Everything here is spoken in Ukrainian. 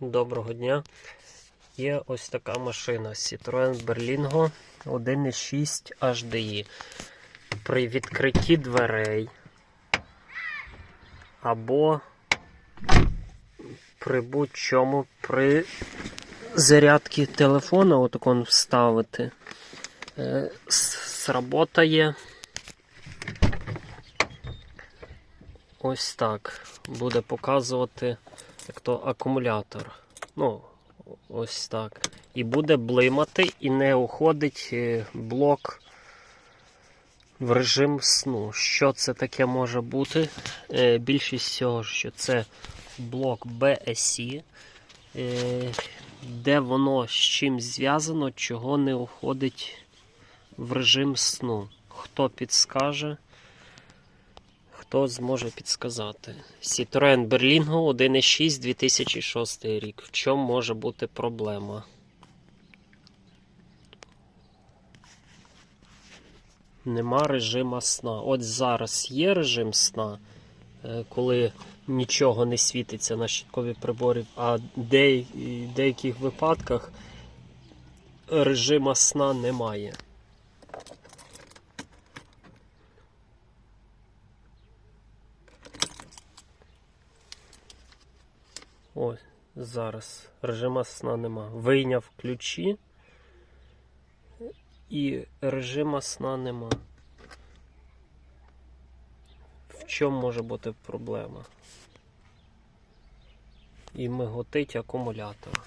Доброго дня. Є ось така машина Citroen Berlingo 1.6 HDI. При відкритті дверей або при будь-чому при зарядці телефона, отак вставити, е, сработає ось так. Буде показувати як то акумулятор. Ну, ось так. І буде блимати, і не уходить е, блок в режим сну. Що це таке може бути? Е, Більшість всього, що це блок BSC, е, де воно з чим зв'язано, чого не уходить в режим сну. Хто підскаже? Хто зможе підсказати? Citroen Berlingo 1.6 2006 рік. В чому може бути проблема? Нема режима сна. От зараз є режим сна, е, коли нічого не світиться на щиткові приборі, а в деяких випадках режима сна немає. Ось, зараз режима сна нема. Вийняв ключі і режима сна нема. В чому може бути проблема? І миготить акумулятор.